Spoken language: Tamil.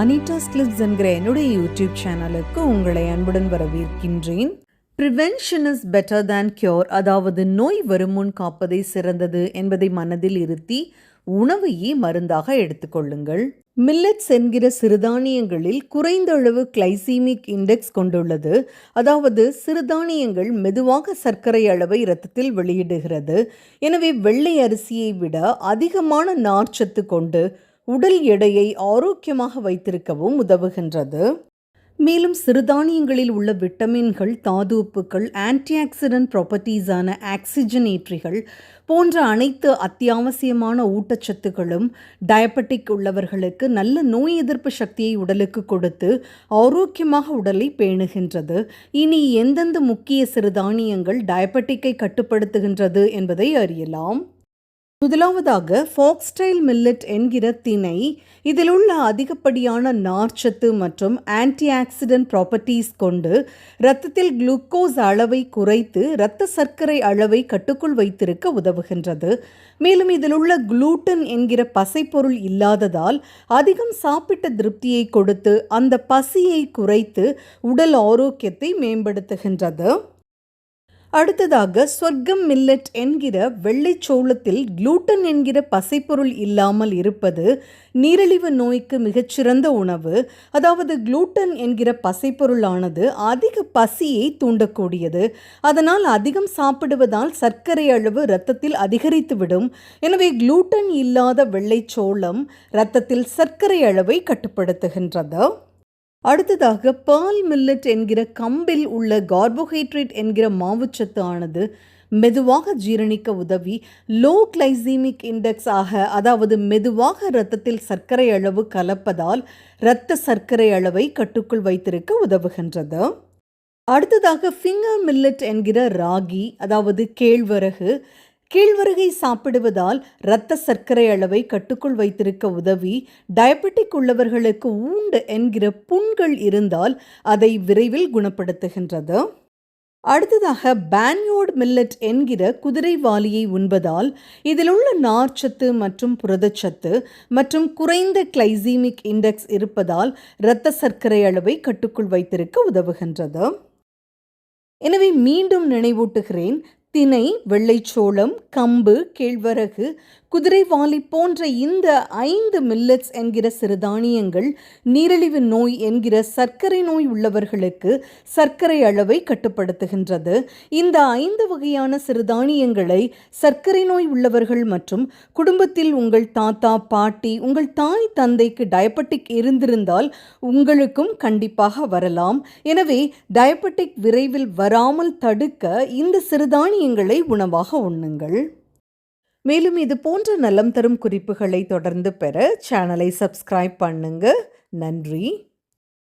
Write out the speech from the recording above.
அனிட்டாஸ் கிளிப்ஸ் என்கிற என்னுடைய யூடியூப் சேனலுக்கு உங்களை அன்புடன் வரவேற்கின்றேன். Prevention is better than cure அதாவது நோய் வருமுன் காப்பதே சிறந்தது என்பதை மனதில் இருத்தி உணவையே மருந்தாக எடுத்துக்கொள்ளுங்கள் மில்லட்ஸ் என்கிற சிறுதானியங்களில் குறைந்த அளவு கிளைசீமிக் இண்டெக்ஸ் கொண்டுள்ளது. அதாவது சிறுதானியங்கள் மெதுவாக சர்க்கரை அளவை இரத்தத்தில் வெளியிடுகிறது. எனவே வெள்ளை அரிசியை விட அதிகமான நார்ச்சத்து கொண்டு உடல் எடையை ஆரோக்கியமாக வைத்திருக்கவும் உதவுகின்றது. மேலும் சிறுதானியங்களில் உள்ள விட்டமின்கள் தாது உப்புக்கள் ஆன்டிஆக்சிடென்ட் ப்ராப்பர்ட்டிஸான ஆக்சிஜனேற்றிகள் போன்ற அனைத்து அத்தியாவசியமான ஊட்டச்சத்துக்களும் டயபெட்டிக் உள்ளவர்களுக்கு நல்ல நோய் எதிர்ப்பு சக்தியை உடலுக்கு கொடுத்து ஆரோக்கியமாக உடலை பேணுகின்றது. இனி எந்தெந்த முக்கிய சிறுதானியங்கள் டயபெட்டிக்கை கட்டுப்படுத்துகின்றது என்பதை அறியலாம். முதலாவதாக ஃபாக்ஸ்டைல் மில்லட் என்கிற திணை. இதில் உள்ள அதிகப்படியான நார்ச்சத்து மற்றும் ஆன்டி ஆக்சிடென்ட் ப்ராப்பர்ட்டிஸ் கொண்டு இரத்தத்தில் குளுக்கோஸ் அளவை குறைத்து இரத்த சர்க்கரை அளவை கட்டுக்குள் வைத்திருக்க உதவுகின்றது. மேலும் இதில் உள்ள குளூட்டன் என்கிற பசைப்பொருள் இல்லாததால் அதிகம் சாப்பிட்ட திருப்தியை கொடுத்து அந்த பசியை குறைத்து உடல் ஆரோக்கியத்தை மேம்படுத்துகின்றது. அடுத்ததாக சொர்க்கம் மில்லட் என்கிற வெள்ளைச்சோளத்தில் குளூட்டன் என்கிற பசைப்பொருள் இல்லாமல் இருப்பது நீரிழிவு நோய்க்கு மிகச்சிறந்த உணவு. அதாவது குளூட்டன் என்கிற பசைப்பொருளானது அதிக பசியை தூண்டக்கூடியது. அதனால் அதிகம் சாப்பிடுவதால் சர்க்கரை அளவு இரத்தத்தில் அதிகரித்துவிடும். எனவே குளூட்டன் இல்லாத வெள்ளைச்சோளம் இரத்தத்தில் சர்க்கரை அளவை கட்டுப்படுத்துகின்றது. அடுத்ததாக பேர்ல் மில்லட் என்கிற கம்பில் உள்ள கார்போஹைட்ரேட் என்கிற மாவுச்சத்து ஆனது மெதுவாக ஜீரணிக்க உதவி லோ கிளைசீமிக் இண்டெக்ஸ் ஆக அதாவது மெதுவாக இரத்தத்தில் சர்க்கரை அளவு கலப்பதால் இரத்த சர்க்கரை அளவை கட்டுக்குள் வைத்திருக்க உதவுகின்றது. அடுத்ததாக ஃபிங்கர் மில்லட் என்கிற ராகி அதாவது கேழ்வரகு கீழ்வருகை சாப்பிடுவதால் இரத்த சர்க்கரை அளவை கட்டுக்குள் வைத்திருக்க உதவி. டயபெட்டிக் உள்ளவர்களுக்கு ஊண்டு என்கிற புண்கள் இருந்தால் அதை விரைவில் குணப்படுத்துகின்றது. அடுத்ததாக பேன்யோட் மில்லட் என்கிற குதிரைவாலியை உண்பதால் இதில் உள்ள நார்ச்சத்து மற்றும் புரதச்சத்து மற்றும் குறைந்த கிளைசீமிக் இண்டெக்ஸ் இருப்பதால் இரத்த சர்க்கரை அளவை கட்டுக்குள் வைத்திருக்க உதவுகின்றது. எனவே மீண்டும் நினைவூட்டுகிறேன் தினை வெள்ளைச்சோளம் கம்பு கேழ்வரகு குதிரைவாலி போன்ற இந்த ஐந்து மில்லட்ஸ் என்கிற சிறுதானியங்கள் நீரிழிவு நோய் என்கிற சர்க்கரை நோய் உள்ளவர்களுக்கு சர்க்கரை அளவை கட்டுப்படுத்துகின்றது. இந்த ஐந்து வகையான சிறுதானியங்களை சர்க்கரை நோய் உள்ளவர்கள் மற்றும் குடும்பத்தில் உங்கள் தாத்தா பாட்டி உங்கள் தாய் தந்தைக்கு டயபெட்டிக் இருந்திருந்தால் உங்களுக்கும் கண்டிப்பாக வரலாம். எனவே டயபெட்டிக் விரைவில் வராமல் தடுக்க இந்த சிறுதானிய தானியங்களை உணவாக உண்ணுங்கள். மேலும் இது போன்ற நலம் தரும் குறிப்புகளை தொடர்ந்து பெற சேனலை சப்ஸ்கிரைப் பண்ணுங்க. நன்றி.